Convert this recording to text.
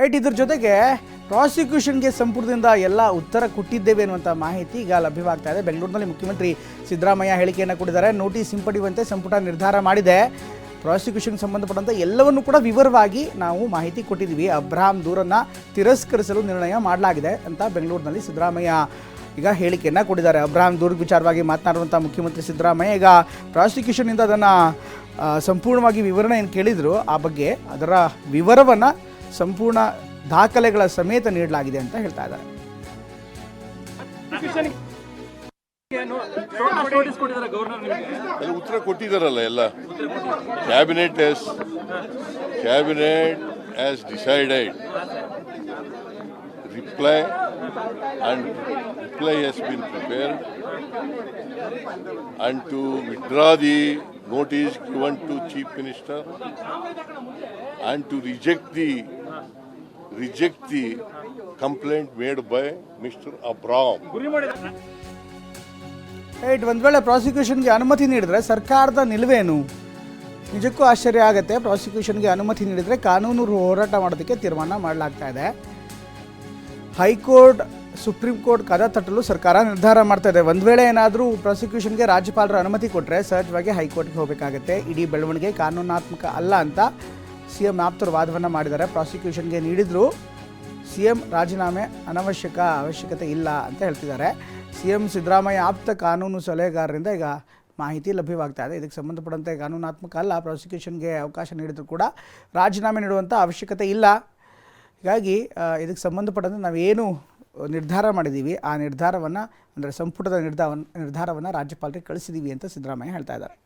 Right ಇದ್ರ ಜೊತೆಗೆ ಪ್ರಾಸಿಕ್ಯೂಷನ್ಗೆ ಸಂಪುಟದಿಂದ ಎಲ್ಲ ಉತ್ತರ ಕೊಟ್ಟಿದ್ದೇವೆ ಅನ್ನುವಂಥ ಮಾಹಿತಿ ಈಗ ಲಭ್ಯವಾಗ್ತಾ ಇದೆ. ಬೆಂಗಳೂರಿನಲ್ಲಿ ಮುಖ್ಯಮಂತ್ರಿ ಸಿದ್ದರಾಮಯ್ಯ ಹೇಳಿಕೆಯನ್ನು ಕೊಟ್ಟಿದ್ದಾರೆ. ನೋಟಿಸ್ ಹಿಂಪಡೆಯುವಂತೆ ಸಂಪುಟ ನಿರ್ಧಾರ ಮಾಡಿದೆ. ಪ್ರಾಸಿಕ್ಯೂಷನ್ಗೆ ಸಂಬಂಧಪಟ್ಟಂತೆ ಎಲ್ಲವನ್ನು ಕೂಡ ವಿವರವಾಗಿ ನಾವು ಮಾಹಿತಿ ಕೊಟ್ಟಿದ್ದೀವಿ. ಅಬ್ರಾಹಂ ದೂರನ್ನು ತಿರಸ್ಕರಿಸಲು ನಿರ್ಣಯ ಮಾಡಲಾಗಿದೆ ಅಂತ ಬೆಂಗಳೂರಿನಲ್ಲಿ ಸಿದ್ದರಾಮಯ್ಯ ಈಗ ಹೇಳಿಕೆಯನ್ನು ಕೊಟ್ಟಿದ್ದಾರೆ. ಅಬ್ರಾಹಂ ದೂರ ವಿಚಾರವಾಗಿ ಮಾತನಾಡುವಂಥ ಮುಖ್ಯಮಂತ್ರಿ ಸಿದ್ದರಾಮಯ್ಯ ಈಗ ಪ್ರಾಸಿಕ್ಯೂಷನ್ನಿಂದ ಅದನ್ನು ಸಂಪೂರ್ಣವಾಗಿ ವಿವರಣೆ ಏನು ಕೇಳಿದರು. ಆ ಬಗ್ಗೆ ಅದರ ವಿವರವನ್ನು ಸಂಪೂರ್ಣ ದಾಖಲೆಗಳ ಸಮೇತ ನೀಡಲಾಗಿದೆ ಅಂತ ಹೇಳ್ತಾ ಇದ್ದಾರೆ. ಉತ್ತರ ಕೊಟ್ಟಿದ್ದಾರಲ್ಲ ಎಲ್ಲ. Cabinet has cabinet has decided reply and reply has been prepare and to withdraw the notice given to chief minister and to reject the reject the complaint made by mister Abraham. Right ಒಂದು ವೇಳೆ ಪ್ರಾಸಿಕ್ಯೂಷನ್ಗೆ ಅನುಮತಿ ನೀಡಿದ್ರೆ ಸರ್ಕಾರದ ನಿಲುವೇನು? ನಿಜಕ್ಕೂ ಆಶ್ಚರ್ಯ ಆಗುತ್ತೆ. ಪ್ರಾಸಿಕ್ಯೂಷನ್ಗೆ ಅನುಮತಿ ನೀಡಿದರೆ ಕಾನೂನು ಹೋರಾಟ ಮಾಡೋದಕ್ಕೆ ತೀರ್ಮಾನ ಮಾಡಲಾಗ್ತಾ ಇದೆ. ಹೈಕೋರ್ಟ್, ಸುಪ್ರೀಂ ಕೋರ್ಟ್ ಕದ ತಟ್ಟಲು ಸರ್ಕಾರ ನಿರ್ಧಾರ ಮಾಡ್ತಾ ಇದೆ. ಒಂದು ವೇಳೆ ಏನಾದರೂ ಪ್ರಾಸಿಕ್ಯೂಷನ್ಗೆ ರಾಜ್ಯಪಾಲರ ಅನುಮತಿ ಕೊಟ್ಟರೆ ಸಹಜವಾಗಿ ಹೈಕೋರ್ಟ್ಗೆ ಹೋಗಬೇಕಾಗುತ್ತೆ. ಇಡೀ ಬೆಳವಣಿಗೆ ಕಾನೂನಾತ್ಮಕ ಅಲ್ಲ ಅಂತ ಸಿ ಎಂ ಆಪ್ತರು ವಾದವನ್ನು ಮಾಡಿದ್ದಾರೆ. ಪ್ರಾಸಿಕ್ಯೂಷನ್ಗೆ ನೀಡಿದ್ರು. ಸಿ ಎಂ ರಾಜೀನಾಮೆ ಅನವಶ್ಯಕ ಅವಶ್ಯಕತೆ ಇಲ್ಲ ಅಂತ ಹೇಳ್ತಿದ್ದಾರೆ. ಸಿ ಎಂ ಸಿದ್ದರಾಮಯ್ಯ ಆಪ್ತ ಕಾನೂನು ಸಲಹೆಗಾರರಿಂದ ಈಗ ಮಾಹಿತಿ ಲಭ್ಯವಾಗ್ತಾ ಇದೆ. ಇದಕ್ಕೆ ಸಂಬಂಧಪಟ್ಟಂತೆ ಕಾನೂನಾತ್ಮಕ ಅಲ್ಲ, ಪ್ರಾಸಿಕ್ಯೂಷನ್ಗೆ ಅವಕಾಶ ನೀಡಿದರೂ ಕೂಡ ರಾಜೀನಾಮೆ ನೀಡುವಂಥ ಅವಶ್ಯಕತೆ ಇಲ್ಲ. ಹೀಗಾಗಿ ಇದಕ್ಕೆ ಸಂಬಂಧಪಟ್ಟಂತೆ ನಾವೇನು ನಿರ್ಧಾರ ಮಾಡಿದ್ದೀವಿ, ಆ ನಿರ್ಧಾರವನ್ನು, ಅಂದರೆ ಸಂಪುಟದ ನಿರ್ಧಾರ ನಿರ್ಧಾರವನ್ನು ರಾಜ್ಯಪಾಲರಿಗೆ ಕಳಿಸಿದ್ದೀವಿ ಅಂತ ಸಿದ್ದರಾಮಯ್ಯ ಹೇಳ್ತಾ ಇದ್ದಾರೆ.